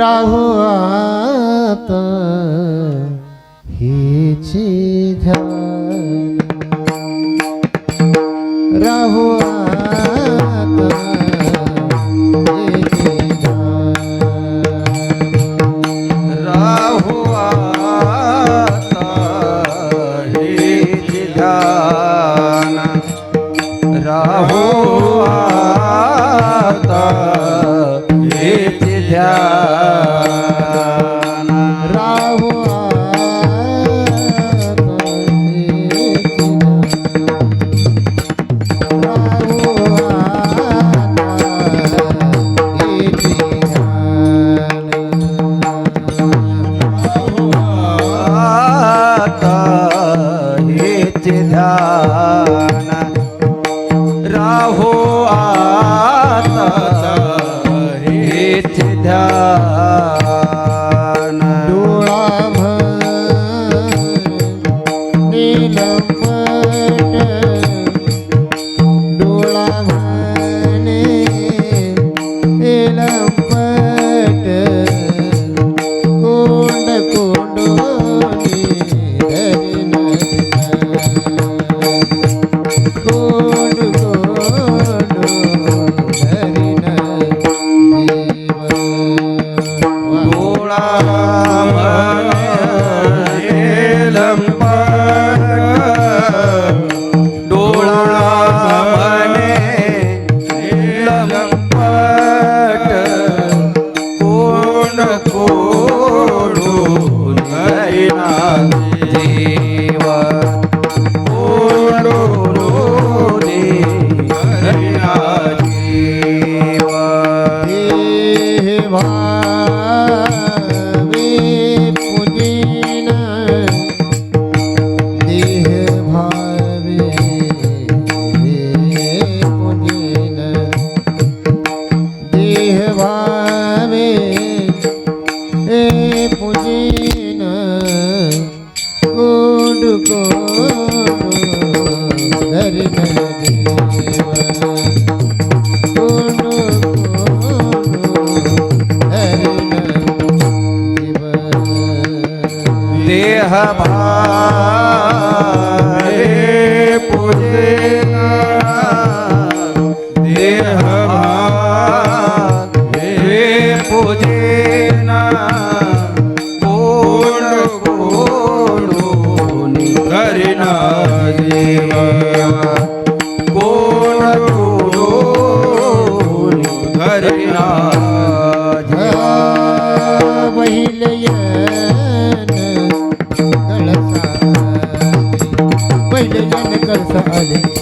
राहु आता ही ਤਿਥ ਦਾ हमारे पूजे 爱你。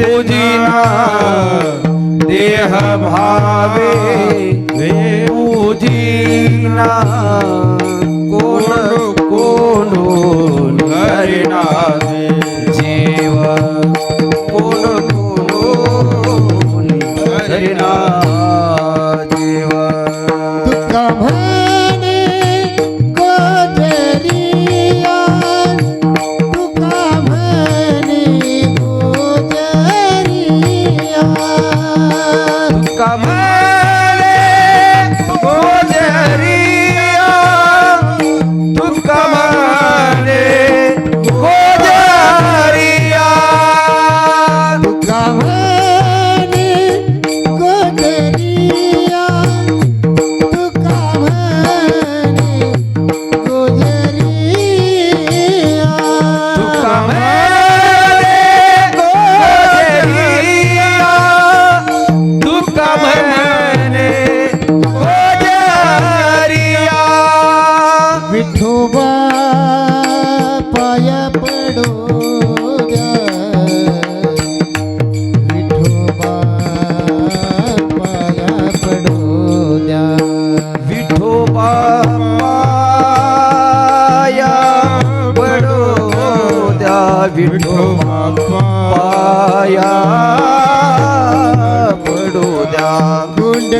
દેવજીના દેહ ભાવે દેવજીના વિઠોબા પાયા પડો વિઠોબા પાયા પડો વિઠોબા પાયા પડો વિઠોબા પાયા પડો ગુંડ